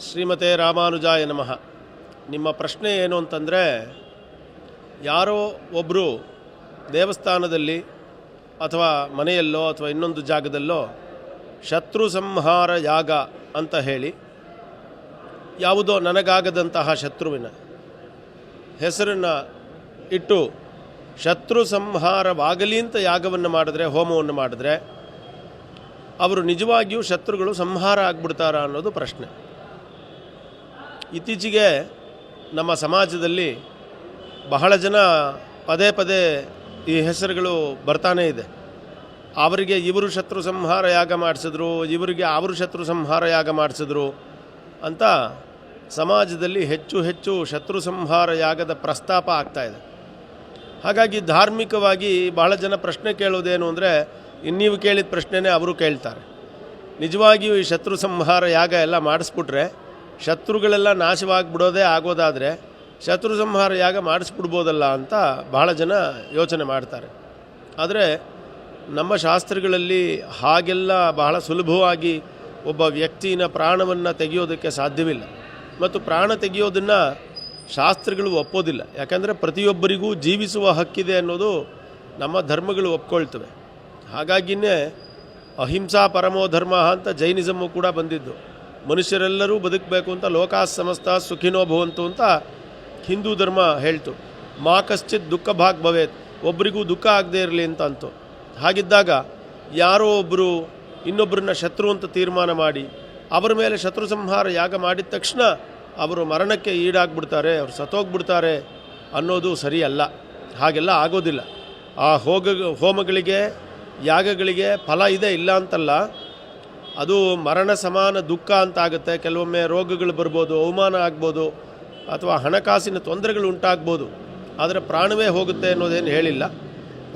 ಶ್ರೀಮತೆ ರಾಮಾನುಜಾಯ ನಮಃ. ನಿಮ್ಮ ಪ್ರಶ್ನೆ ಏನು ಅಂತಂದರೆ, ಯಾರೋ ಒಬ್ಬರು ದೇವಸ್ಥಾನದಲ್ಲಿ ಅಥವಾ ಮನೆಯಲ್ಲೋ ಅಥವಾ ಇನ್ನೊಂದು ಜಾಗದಲ್ಲೋ ಶತ್ರು ಸಂಹಾರ ಯಾಗ ಅಂತ ಹೇಳಿ, ಯಾವುದೋ ನನಗಾಗದಂತಹ ಶತ್ರುವಿನ ಹೆಸರನ್ನು ಇಟ್ಟು ಶತ್ರು ಸಂಹಾರವಾಗಲಿ ಅಂತ ಯಾಗವನ್ನು ಮಾಡಿದ್ರೆ, ಹೋಮವನ್ನು ಮಾಡಿದ್ರೆ, ಅವರು ನಿಜವಾಗಿಯೂ ಶತ್ರುಗಳು ಸಂಹಾರ ಆಗ್ಬಿಡ್ತಾರಾ ಅನ್ನೋದು ಪ್ರಶ್ನೆ. ಇತ್ತೀಚೆಗೆ ನಮ್ಮ ಸಮಾಜದಲ್ಲಿ ಬಹಳ ಜನ ಪದೇ ಪದೇ ಈ ಹೆಸರುಗಳು ಬರ್ತಾನೇ ಇದೆ. ಅವರಿಗೆ ಇವರು ಶತ್ರು ಸಂಹಾರ ಯಾಗ ಮಾಡಿಸಿದ್ರು, ಇವರಿಗೆ ಅವರು ಶತ್ರು ಸಂಹಾರ ಯಾಗ ಮಾಡಿಸಿದ್ರು ಅಂತ ಸಮಾಜದಲ್ಲಿ ಹೆಚ್ಚು ಹೆಚ್ಚು ಶತ್ರು ಸಂಹಾರ ಯಾಗದ ಪ್ರಸ್ತಾಪ ಆಗ್ತಾಯಿದೆ ಹಾಗಾಗಿ ಧಾರ್ಮಿಕವಾಗಿ ಬಹಳ ಜನ ಪ್ರಶ್ನೆ ಕೇಳೋದೇನು ಅಂದರೆ ನೀವು ಕೇಳಿದ ಪ್ರಶ್ನೆನೇ ಅವರು ಕೇಳ್ತಾರೆ. ನಿಜವಾಗಿಯೂ ಈ ಶತ್ರು ಸಂಹಾರ ಯಾಗ ಎಲ್ಲ ಮಾಡಿಸ್ಬಿಟ್ರೆ ಶತ್ರುಗಳೆಲ್ಲ ನಾಶವಾಗಿಬಿಡೋದೇ ಆಗೋದಾದರೆ ಶತ್ರು ಸಂಹಾರ ಯಾಗ ಮಾಡಿಸ್ಬಿಡ್ಬೋದಲ್ಲ ಅಂತ ಬಹಳ ಜನ ಯೋಚನೆ ಮಾಡ್ತಾರೆ. ಆದರೆ ನಮ್ಮ ಶಾಸ್ತ್ರಗಳಲ್ಲಿ ಹಾಗೆಲ್ಲ ಬಹಳ ಸುಲಭವಾಗಿ ಒಬ್ಬ ವ್ಯಕ್ತಿನ ಪ್ರಾಣವನ್ನು ತೆಗೆಯೋದಕ್ಕೆ ಸಾಧ್ಯವಿಲ್ಲ. ಮತ್ತು ಪ್ರಾಣ ತೆಗೆಯೋದನ್ನು ಶಾಸ್ತ್ರಗಳು ಒಪ್ಪೋದಿಲ್ಲ. ಯಾಕಂದರೆ ಪ್ರತಿಯೊಬ್ಬರಿಗೂ ಜೀವಿಸುವ ಹಕ್ಕಿದೆ ಅನ್ನೋದು ನಮ್ಮ ಧರ್ಮಗಳು ಒಪ್ಕೊಳ್ತವೆ. ಹಾಗಾಗಿಯೇ ಅಹಿಂಸಾ ಪರಮೋ ಧರ್ಮ ಅಂತ ಜೈನಿಸಮ್ಮು ಕೂಡ ಬಂದಿದ್ದು. ಮನುಷ್ಯರೆಲ್ಲರೂ ಬದುಕಬೇಕು ಅಂತ ಲೋಕಾ ಸಮಸ್ತ ಸುಖಿನೋ ಭವಂತು ಅಂತ ಹಿಂದೂ ಧರ್ಮ ಹೇಳ್ತು. ಮಾ ಕಶ್ಚಿತ್ ದುಃಖ ಭಾಗ್ ಭವೇತ್ ಒಬ್ಬರಿಗೂ ದುಃಖ ಆಗದೆ ಇರಲಿ ಅಂತ ಅಂತು. ಹಾಗಿದ್ದಾಗ ಯಾರೋ ಒಬ್ಬರು ಇನ್ನೊಬ್ಬರನ್ನ ಶತ್ರು ಅಂತ ತೀರ್ಮಾನ ಮಾಡಿ, ಅವರ ಮೇಲೆ ಶತ್ರು ಸಂಹಾರ ಯಾಗ ಮಾಡಿದ ತಕ್ಷಣ ಅವರು ಮರಣಕ್ಕೆ ಈಡಾಗ್ಬಿಡ್ತಾರೆ, ಅವರು ಸತ್ತೋಗ್ಬಿಡ್ತಾರೆ ಅನ್ನೋದು ಸರಿಯಲ್ಲ. ಹಾಗೆಲ್ಲ ಆಗೋದಿಲ್ಲ. ಆ ಹೋಗ ಹೋಮಗಳಿಗೆ, ಯಾಗಗಳಿಗೆ ಫಲ ಇದೆ ಇಲ್ಲ ಅಂತಲ್ಲ ಅದು ಮರಣ ಸಮಾನ ದುಃಖ ಅಂತ ಆಗುತ್ತೆ. ಕೆಲವೊಮ್ಮೆ ರೋಗಗಳು ಬರ್ಬೋದು, ಅವಮಾನ ಆಗ್ಬೋದು, ಅಥವಾ ಹಣಕಾಸಿನ ತೊಂದರೆಗಳು ಉಂಟಾಗ್ಬೋದು. ಆದರೆ ಪ್ರಾಣವೇ ಹೋಗುತ್ತೆ ಅನ್ನೋದೇನು ಹೇಳಿಲ್ಲ.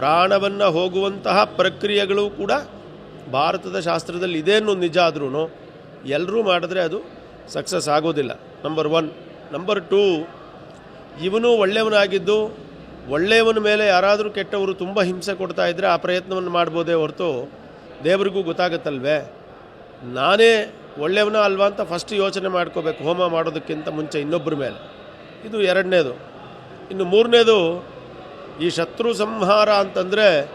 ಪ್ರಾಣವನ್ನು ಹೋಗುವಂತಹ ಪ್ರಕ್ರಿಯೆಗಳು ಕೂಡ ಭಾರತದ ಶಾಸ್ತ್ರದಲ್ಲಿ ಇದೇನು ನಿಜ ಆದ್ರೂ ಎಲ್ಲರೂ ಮಾಡಿದ್ರೆ ಅದು ಸಕ್ಸಸ್ ಆಗೋದಿಲ್ಲ. ನಂಬರ್ ಒನ್ ನಂಬರ್ ಟೂ ಇವನು ಒಳ್ಳೆಯವನಾಗಿದ್ದು, ಒಳ್ಳೆಯವನ ಮೇಲೆ ಯಾರಾದರೂ ಕೆಟ್ಟವರು ತುಂಬ ಹಿಂಸೆ ಕೊಡ್ತಾ ಇದ್ದರೆ ಆ ಪ್ರಯತ್ನವನ್ನು ಮಾಡ್ಬೋದೇ ಹೊರತು ದೇವರಿಗೂ ಗೊತ್ತಾಗುತ್ತಲ್ವೇ? ನಾನೇ ಒಳ್ಳೆಯವನ ಅಲ್ವಾ ಅಂತ ಫಸ್ಟ್ ಯೋಚನೆ ಮಾಡ್ಕೋಬೇಕು, ಹೋಮ ಮಾಡೋದಕ್ಕಿಂತ ಮುಂಚೆ ಇನ್ನೊಬ್ಬರ ಮೇಲೆ. ಇದು ಎರಡನೇದು. ಇನ್ನು ಮೂರನೇದು, ಈ ಶತ್ರು ಸಂಹಾರ ಅಂತಂದರೆ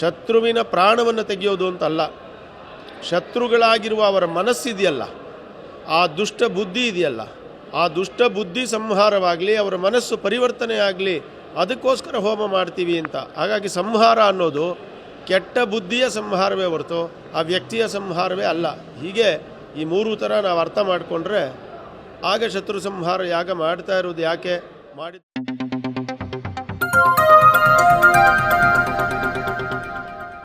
ಶತ್ರುವಿನ ಪ್ರಾಣವನ್ನು ತೆಗೆಯೋದು ಅಂತಲ್ಲ. ಶತ್ರುಗಳಾಗಿರುವ ಅವರ ಮನಸ್ಸಿದೆಯಲ್ಲ, ಆ ದುಷ್ಟ ಬುದ್ಧಿ ಇದೆಯಲ್ಲ, ಆ ದುಷ್ಟ ಬುದ್ಧಿ ಸಂಹಾರವಾಗಲಿ, ಅವರ ಮನಸ್ಸು ಪರಿವರ್ತನೆ ಆಗಲಿ ಅದಕ್ಕೋಸ್ಕರ ಹೋಮ ಮಾಡ್ತೀವಿ ಅಂತ. ಹಾಗಾಗಿ ಸಂಹಾರ ಅನ್ನೋದು ಕೆಟ್ಟ ಬುದ್ಧಿಯ ಸಂಹಾರವೇ ಹೊರತು ಆ ವ್ಯಕ್ತಿಯ ಸಂಹಾರವೇ ಅಲ್ಲ. ಹೀಗೆ ಈ ಮೂರು ಥರ ನಾವು ಅರ್ಥ ಮಾಡಿಕೊಂಡ್ರೆ ಆಗ ಶತ್ರು ಸಂಹಾರ ಯಾಗ ಮಾಡ್ತಾ ಇರೋದು ಯಾಕೆ? ಮಾಡಿ